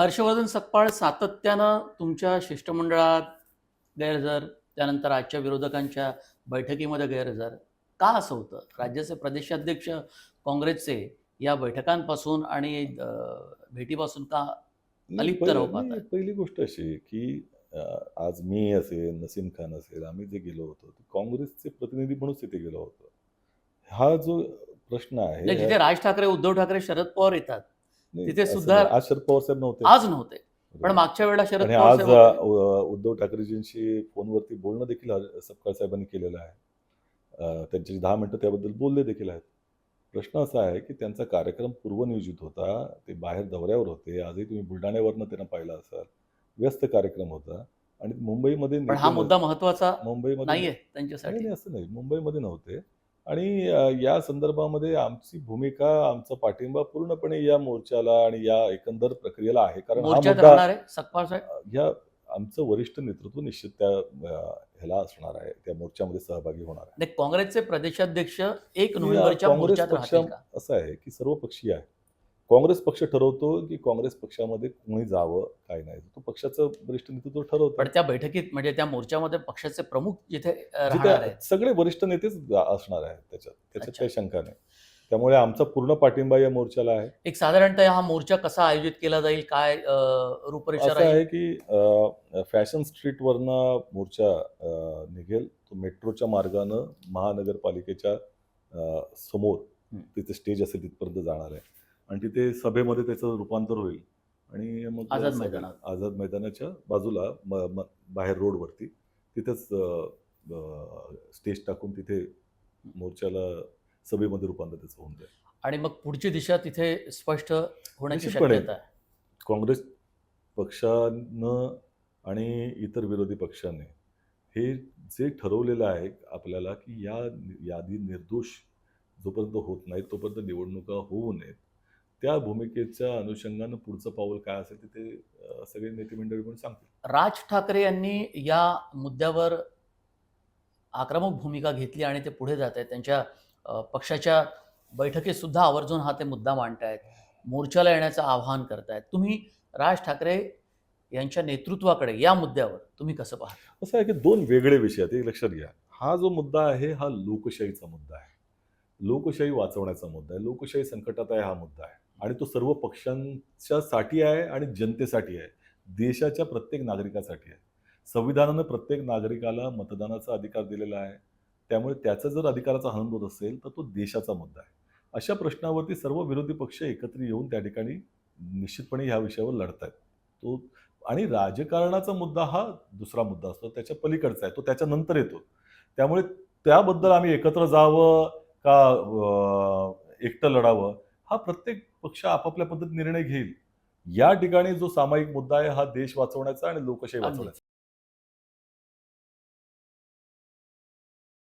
हर्षवर्धन सकपाळ सातत्यानं तुमच्या शिष्टमंडळात गैरहजर त्यानंतर आजच्या विरोधकांच्या बैठकीमध्ये गैरहजर. का असं होतं? राज्याचे प्रदेशाध्यक्ष काँग्रेसचे या बैठकांपासून आणि भेटीपासून का अलिप्त पहिली- राहू. पहिली गोष्ट अशी की आज मी असेल नसीम खान असेल आम्ही जे गेलो होतो ते काँग्रेसचे प्रतिनिधी म्हणून तिथे गेलो होतो. हा जो प्रश्न आहे जिथे राज ठाकरे उद्धव ठाकरे शरद पवार येतात तिथे सुद्धा-. आज शरद पवार साहेब नव्हते. आज नव्हते. पण मागच्या वेळेला शरद आज उद्धव ठाकरेजींशी फोनवरती बोलणं देखील सपकाळ साहेबांनी केलेलं आहे. अं, त्यांच्याशी दहा मिनिटं त्याबद्दल बोलले देखील आहेत. प्रश्न असा आहे की त्यांचा कार्यक्रम पूर्वनियोजित होता ते बाहेर दौऱ्यावर होते आजही तुम्ही बुलढाण्यावरनं त्यांना पाहिलं असाल. व्यस्त कार्यक्रम होता आणि मुंबईमध्ये हा मुद्दा महत्त्वाचा मुंबईमध्ये नाहीये नाही त्यांच्यासाठी. असं नाही. मुंबईमध्ये नव्हते. आणि या संदर्भामध्ये आमची भूमिका आमचा पाठिंबा पूर्णपणे या मोर्चाला आणि या एकंदर प्रक्रियेला आहे. कारण हा मुद्दा ह्या आमचं वरिष्ठ नेतृत्व निश्चित त्या ह्याला असणार आहे. त्या मोर्चामध्ये सहभागी होणार आहे. काँग्रेसचे प्रदेशाध्यक्ष एक या नोव्हेंबरच्या काँग्रेस पक्ष असं आहे की सर्व पक्षीय आहे. काँग्रेस पक्ष ठरवतो की काँग्रेस पक्षामध्ये कोणी जावं काय नाही. तो पक्षाचं वरिष्ठ नेतृत्व ठरवतं. पण त्या बैठकीत म्हणजे त्या मोर्चामध्ये पक्षाचे प्रमुख जिथे सगळे वरिष्ठ नेतेच असणार आहेत त्याच्यात. त्याच्यात. काही शंका नाही. त्यामुळे आमचा पूर्ण पाठिंबा या मोर्चाला आहे. एक साधारणतः हा मोर्चा कसा आयोजित केला जाईल काय रूपरेषा आहे की फॅशन स्ट्रीटवरनं मोर्चा अं, निघेल. तो मेट्रोच्या मार्गानं महानगरपालिकेच्या समोर. तिथे स्टेज असेल तिथपर्यंत जाणार आहे. आणि तिथे सभेमध्ये त्याचं रूपांतर होईल आणि मग आझाद मैदानात. आझाद मैदानाच्या बाजूला म- म- बाहेर रोडवरती तिथेच स्टेज टाकून तिथे मोर्चाला सभेमध्ये रूपांतर त्याचं होऊन जाईल आणि मग पुढची दिशा तिथे स्पष्ट होण्याची निश्चितपणे. शक्यता आहे काँग्रेस पक्षानं आणि इतर विरोधी पक्षाने हे जे ठरवलेलं आहे आपल्याला की या यादी निर्दोष जोपर्यंत होत नाही तोपर्यंत निवडणुका होऊ नयेत त्या भूमिकेच्या अनुषंगानं पुढचं पाऊल काय असेल ते ते अं, सगळे नेते मंडळी म्हणून सांगतील. राज ठाकरे यांनी या मुद्द्यावर आक्रमक भूमिका घेतली आणि ते पुढे जात आहेत. त्यांच्या पक्षाच्या बैठकीत सुद्धा आवर्जून हा ते मुद्दा मांडतायत मोर्चाला येण्याचं आवाहन करतायत तुम्ही राज ठाकरे यांच्या नेतृत्वाकडे या मुद्द्यावर तुम्ही कसं पाहता? असं आहे की दोन वेगळे विषय आहेत. एक लक्षात घ्या. हा जो मुद्दा आहे हा लोकशाहीचा मुद्दा आहे. लोकशाही वाचवण्याचा मुद्दा आहे. लोकशाही संकटात आहे हा मुद्दा आहे. आणि तो सर्व पक्षांच्यासाठी आहे आणि जनतेसाठी आहे. देशाच्या प्रत्येक नागरिकासाठी आहे. संविधानानं प्रत्येक नागरिकाला मतदानाचा अधिकार दिलेला आहे. त्यामुळे त्याचा जर अधिकाराचा हनन होत असेल तर तो देशाचा मुद्दा आहे. अशा प्रश्नावरती सर्व विरोधी पक्ष एकत्र येऊन त्या ठिकाणी निश्चितपणे ह्या विषयावर लढत आहेत तो आणि राजकारणाचा मुद्दा हा दुसरा मुद्दा असतो. त्याच्या पलीकडचा आहे. तो त्याच्यानंतर येतो. त्यामुळे त्याबद्दल आम्ही एकत्र जावं का एकटं लढावं? हा प्रत्येक पक्ष आपापल्या पद्धतीने निर्णय घेईल. या ठिकाणी जो सामायिक मुद्दा आहे हा देश वाचवण्याचा आणि लोकशाही वाचवण्याचा.